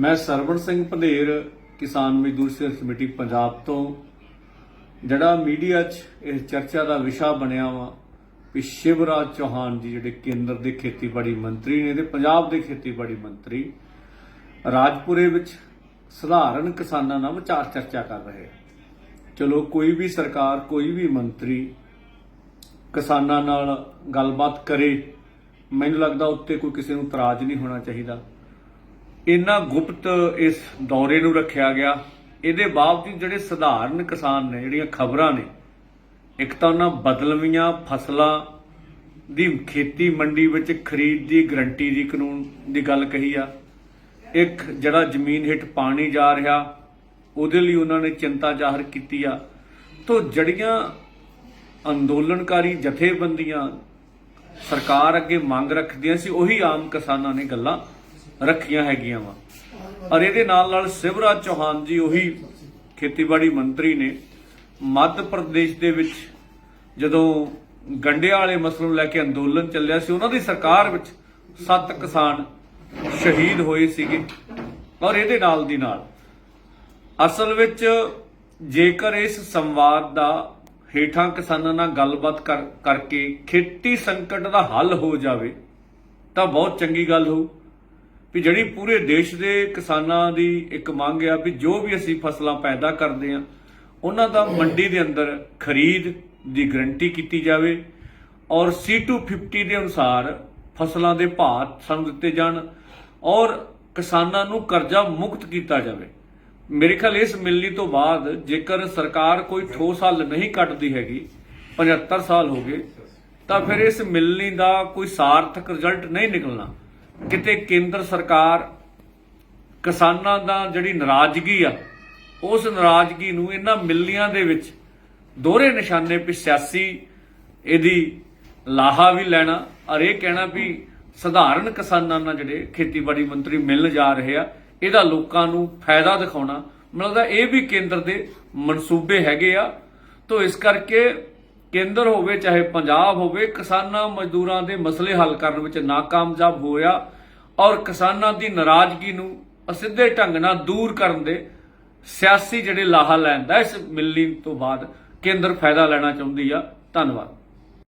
ਮੈਂ ਸਰਵਣ ਸਿੰਘ ਪੰਧੇਰ, ਕਿਸਾਨ ਮਜ਼ਦੂਰ ਸੰਘਰਸ਼ ਕਮੇਟੀ ਪੰਜਾਬ ਤੋਂ, ਜਿਹੜਾ ਮੀਡੀਆ 'ਚ ਇਸ ਚਰਚਾ ਦਾ ਵਿਸ਼ਾ ਬਣਿਆ ਵਾ ਵੀ ਸ਼ਿਵਰਾਜ ਚੌਹਾਨ ਜੀ ਜਿਹੜੇ ਕੇਂਦਰ ਦੇ ਖੇਤੀਬਾੜੀ ਮੰਤਰੀ ਨੇ ਤੇ ਪੰਜਾਬ ਦੇ ਖੇਤੀਬਾੜੀ ਮੰਤਰੀ, ਰਾਜਪੁਰੇ ਵਿੱਚ ਸਧਾਰਨ ਕਿਸਾਨਾਂ ਨਾਲ ਵਿਚਾਰ ਚਰਚਾ ਕਰ ਰਹੇ ਚਲੋ ਕੋਈ ਵੀ ਸਰਕਾਰ, ਕੋਈ ਵੀ ਮੰਤਰੀ ਕਿਸਾਨਾਂ ਨਾਲ ਗੱਲਬਾਤ ਕਰੇ, ਮੈਨੂੰ ਲੱਗਦਾ ਉੱਤੇ ਕੋਈ ਕਿਸੇ ਨੂੰ ਇਤਰਾਜ਼ ਨਹੀਂ ਹੋਣਾ ਚਾਹੀਦਾ। ਇੰਨਾ ਗੁਪਤ ਇਸ ਦੌਰੇ ਨੂੰ ਰੱਖਿਆ ਗਿਆ। ਇਹਦੇ ਬਾਵਜੂਦ ਜਿਹੜੇ ਸਧਾਰਨ ਕਿਸਾਨ ਨੇ, ਜਿਹੜੀਆਂ ਖਬਰਾਂ ਨੇ, ਇੱਕ ਤਾਂ ਉਹਨਾਂ ਬਦਲਵੀਆਂ ਫਸਲਾਂ ਦੀ ਖੇਤੀ ਮੰਡੀ ਵਿੱਚ ਖਰੀਦ ਦੀ ਗਰੰਟੀ ਦੀ ਕਾਨੂੰਨ ਦੀ ਗੱਲ ਕਹੀ ਆ। ਇੱਕ ਜਿਹੜਾ ਜ਼ਮੀਨ ਹੇਠ ਪਾਣੀ ਜਾ ਰਿਹਾ, ਉਹਦੇ ਲਈ ਉਹਨਾਂ ਨੇ ਚਿੰਤਾ ਜ਼ਾਹਰ ਕੀਤੀ ਆ। ਤੋਂ ਜੜੀਆਂ ਅੰਦੋਲਨਕਾਰੀ ਜਥੇਬੰਦੀਆਂ ਸਰਕਾਰ ਅੱਗੇ ਮੰਗ ਰੱਖਦੀਆਂ ਸੀ, ਉਹੀ ਆਮ ਕਿਸਾਨਾਂ ਨੇ ਗੱਲਾਂ ਰੱਖੀਆਂ ਹੈਗੀਆਂ ਵਾ। ਔਰ ਇਹਦੇ ਨਾਲ ਨਾਲ ਸਿਵਰਾਜ ਚੌਹਾਨ ਜੀ ਉਹੀ ਖੇਤੀਬਾੜੀ ਮੰਤਰੀ ਨੇ। ਮੱਧ ਪ੍ਰਦੇਸ਼ ਦੇ ਵਿੱਚ ਜਦੋਂ ਗੰਡਿਆਂ ਵਾਲੇ ਮਸਲੇ ਨੂੰ ਲੈ ਕੇ ਅੰਦੋਲਨ ਚੱਲਿਆ ਸੀ, ਉਹਨਾਂ ਦੀ ਸਰਕਾਰ ਵਿੱਚ ਸੱਤ ਕਿਸਾਨ ਸ਼ਹੀਦ ਹੋਏ ਸੀਗੇ, ਔਰ ਇਹਦੇ ਨਾਲ ਦੀ ਨਾਲ। ਅਸਲ ਵਿੱਚ ਜੇਕਰ ਇਸ ਸੰਵਾਦ ਦਾ ਹੇਠਾਂ ਕਿਸਾਨਾਂ ਨਾਲ ਗੱਲਬਾਤ ਕਰ- ਕਰਕੇ ਖੇਤੀ ਸੰਕਟ ਦਾ ਹੱਲ ਹੋ ਜਾਵੇ, ਤਾਂ ਬਹੁਤ ਚੰਗੀ ਗੱਲ ਹੋਊ। ਵੀ ਜਿਹੜੀ ਪੂਰੇ ਦੇਸ਼ ਦੇ ਕਿਸਾਨਾਂ ਦੀ ਇੱਕ ਮੰਗ ਆ ਵੀ ਜੋ ਵੀ ਅਸੀਂ ਫਸਲਾਂ ਪੈਦਾ ਕਰਦੇ ਆ ਉਹਨਾਂ ਦਾ ਮੰਡੀ ਦੇ ਅੰਦਰ ਖਰੀਦ ਦੀ ਗਰੰਟੀ ਕੀਤੀ ਜਾਵੇ ਔਰ C250 ਦੇ ਅਨੁਸਾਰ ਫਸਲਾਂ ਦੇ ਭਾਅ ਸਾਨੂੰ ਦਿੱਤੇ ਜਾਣ ਔਰ ਕਿਸਾਨਾਂ ਨੂੰ ਕਰਜ਼ਾ ਮੁਕਤ ਕੀਤਾ ਜਾਵੇ। ਮੇਰੇ ਖਿਆਲ ਇਸ ਮਿਲਣੀ ਤੋਂ ਬਾਅਦ ਜੇਕਰ ਸਰਕਾਰ ਕੋਈ ਠੋਸ ਹੱਲ ਨਹੀਂ ਕੱਢਦੀ ਹੈਗੀ 75 ਸਾਲ ਹੋ ਗਏ, ਤਾਂ ਫਿਰ ਇਸ ਮਿਲਣੀ ਦਾ ਕੋਈ ਸਾਰਥਕ ਰਿਜ਼ਲਟ ਨਹੀਂ ਨਿਕਲਣਾ। ਕਿਤੇ ਕੇਂਦਰ ਸਰਕਾਰ ਕਿਸਾਨਾਂ ਦਾ ਜਿਹੜੀ ਨਾਰਾਜ਼ਗੀ ਆ, ਉਸ ਨਾਰਾਜ਼ਗੀ ਨੂੰ ਇਹਨਾਂ ਮਿਲਨੀਆਂ ਦੇ ਵਿੱਚ ਦੋਹਰੇ ਨਿਸ਼ਾਨੇ ਪੇ ਸਿਆਸੀ ਇਹਦੀ ਲਾਹਾ ਵੀ ਲੈਣਾ, ਔਰ ਇਹ ਕਹਿਣਾ ਵੀ ਸਧਾਰਨ ਕਿਸਾਨਾਂ ਨਾਲ ਜਿਹੜੇ ਖੇਤੀਬਾੜੀ ਮੰਤਰੀ ਮਿਲਣ ਜਾ ਰਹੇ ਆ, ਇਹਦਾ ਲੋਕਾਂ ਨੂੰ ਫਾਇਦਾ ਦਿਖਾਉਣਾ। ਮੈਨੂੰ ਲੱਗਦਾ ਇਹ ਵੀ ਕੇਂਦਰ ਦੇ ਮਨਸੂਬੇ ਹੈਗੇ ਆ। ਤੋਂ ਇਸ ਕਰਕੇ ਕੇਂਦਰ ਹੋਵੇ, ਚਾਹੇ ਪੰਜਾਬ ਹੋਵੇ, ਕਿਸਾਨਾਂ ਮਜ਼ਦੂਰਾਂ ਦੇ ਮਸਲੇ ਹੱਲ ਕਰਨ ਵਿੱਚ ਨਾਕਾਮਯਾਬ ਹੋਇਆ। ਔਰ ਕਿਸਾਨਾਂ ਦੀ ਨਾਰਾਜ਼ਗੀ ਨੂੰ ਅਸਿੱਧੇ ਢੰਗ ਨਾਲ ਦੂਰ ਕਰਨ ਦੇ ਸਿਆਸੀ ਜਿਹੜੇ ਲਾਹਾ ਲੈਂਦਾ ਇਸ ਮਿਲਣੀ ਤੋਂ ਬਾਅਦ ਕੇਂਦਰ ਫਾਇਦਾ ਲੈਣਾ ਚਾਹੁੰਦੀ ਆ। ਧੰਨਵਾਦ।